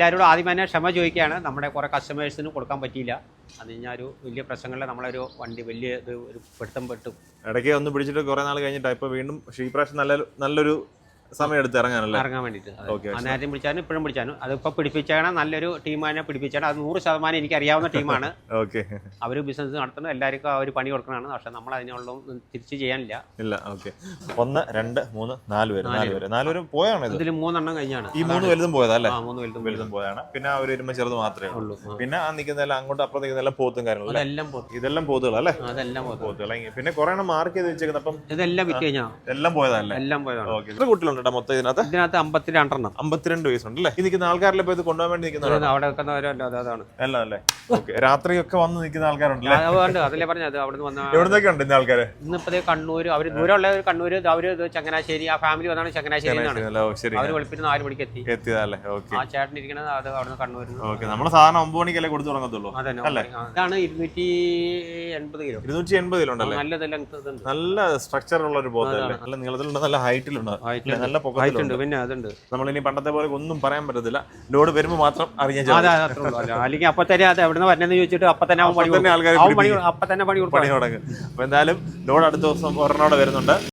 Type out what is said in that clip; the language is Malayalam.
എല്ലാവരോടും ആദ്യം തന്നെ ക്ഷമ ചോദിക്കുകയാണ്. നമ്മുടെ കുറേ കസ്റ്റമേഴ്സിന് കൊടുക്കാൻ പറ്റിയില്ല. അത് കഴിഞ്ഞാൽ ഒരു വലിയ പ്രശ്നങ്ങളിൽ നമ്മളൊരു വണ്ടി വലിയ ഒരു പെട്ടും പെട്ടു. ഇടയ്ക്ക് ഒന്ന് പിടിച്ചിട്ട് കുറേ നാൾ കഴിഞ്ഞിട്ട്. ഇപ്പോൾ വീണ്ടും പ്രാവശ്യം നല്ല നല്ലൊരു സമയം എടുത്ത് ഇറങ്ങാനല്ലേ? ഇറങ്ങാൻ വേണ്ടിയിട്ട്. നേരത്തെ പിടിച്ചാലും ഇപ്പോഴും പിടിച്ചാലും അതിപ്പോൾ പിടിപ്പിച്ചാണ് നല്ലൊരു ടീമാനെ പിടിപ്പിച്ചാണ്. അത് നൂറ് ശതമാനം എനിക്ക് അറിയാവുന്ന ടീമാണ് ഓക്കെ അവർ ബിസിനസ് നടത്തുന്നത് എല്ലാവർക്കും ആ ഒരു പണി കൊടുക്കണതാണ്. പക്ഷെ നമ്മൾ അതിനുള്ള തിരിച്ച് ചെയ്യാനില്ല. ഇല്ല ഓക്കെ ഒന്ന് രണ്ട് മൂന്ന് നാല് പേര് നാല് പേര്. നാല് പേര് പോയാണ് ഇത്? ഇതിൽ മൂന്നെണ്ണം കഴിഞ്ഞാണ്. ഈ മൂന്ന് വലുതും പോയതാ അല്ലേ? ആ മൂന്ന് വലുതും വലുതും പോയതാണ്. പിന്നെ ആ ഒരു ഇരുമ്പ ചെറുത് മാത്രമേ ഉള്ളൂ. പിന്നെ ആ നിൽക്കുന്നതെല്ലാം അങ്ങോട്ട് അപ്പുറം നിൽക്കുന്നതെല്ലാം പോത്തും കാര്യങ്ങളും എല്ലാം അതെല്ലാം ഇതെല്ലാം പോത്തുകളല്ലേ അതെല്ലാം പോത്തു പോത്തുകൾ പിന്നെ കുറെ എണ്ണം മാർക്ക് ചെയ്ത് വെച്ചേക്കുന്നത് അപ്പം ഇതെല്ലാം വിറ്റ് കഴിഞ്ഞാൽ എല്ലാം പോയതല്ലേ എല്ലാം പോയതാണ്. ഓക്കെ എത്ര കുട്ടികളുണ്ട്? മൊത്തം ഇതിനകത്ത്? ഇതിനകത്ത് അമ്പത്തിരണ്ടെണ്ണം. അമ്പത്തിരണ്ട് വയസ്സുണ്ട് അല്ലേ നിൽക്കുന്ന ആൾക്കാരിൽ ഇപ്പൊ ഇത് കൊണ്ടുപോകാൻ വേണ്ടി നിൽക്കുന്നവരാണ്? അവിടെ വെക്കുന്നവരല്ലോ അത് അതാണ്. അല്ല അല്ലേ? ഓക്കെ. രാത്രിയൊക്കെ വന്ന് നിൽക്കുന്ന ആൾക്കാരുണ്ടല്ലേ? അതുകൊണ്ട് അതല്ലേ പറഞ്ഞത്. അവിടെ നിന്ന് വന്ന എവിടുന്നൊക്കെ ഉണ്ട് ഇന്ന ആൾക്കാര്? ഇന്നിപ്പോ കണ്ണൂർ അവർ ദൂരമുള്ള ഒരു കണ്ണൂർ അവർ ചങ്ങനാശ്ശേരി ആ ഫാമിലി വന്നാണ് ചങ്ങനാശ്ശേരി അവർ അവർ വെളുപ്പിന് നാല് മണിക്ക് എത്തി. എത്തിയതല്ലേ? ഓക്കെ. ആ ചേട്ടൻ ഇരിക്കണത് അത് അവിടെ നിന്ന് കണ്ണൂരിൽ നിന്ന് ഓക്കെ. നമ്മൾ സാധാരണ ഒമ്പത് മണിക്കല്ലേ കൊടുത്തു തുടങ്ങത്തുള്ളൂ? അതന്നെ അല്ലേ? ഇതാണ് ഇരുന്നൂറ്റി എൺപത് കിലോ. ഇരുന്നൂറ്റി എൺപത് നല്ലത് ലെങ്ത് നല്ല സ്ട്രക്ചർ ഉള്ള ഒരു ബോധം നല്ല നീളത്തിലുണ്ട് നല്ല ഹൈറ്റിലുണ്ട് അല്ലേ? നല്ല പൊക്കത്തിലുണ്ട്. പിന്നെ അതുണ്ട്. നമ്മളിനി പണ്ടത്തെ പോലെ ഒന്നും പറയാൻ പറ്റത്തില്ല. ലോഡ് വരുമ്പോൾ മാത്രം അറിയാൻ അല്ലെങ്കിൽ അപ്പൊ തന്നെ അത് എവിടെ നിന്ന് വരുന്നതെന്ന് ചോദിച്ചിട്ട് അപ്പൊ തന്നെ അവൻ പണി പിടിപ്പിക്കും. അപ്പൊ തന്നെ പണി പണി തുടങ്ങും. അപ്പൊ എന്തായാലും ലോഡ് അടുത്ത ദിവസം ഒരെണ്ണോടെ വരുന്നുണ്ട്.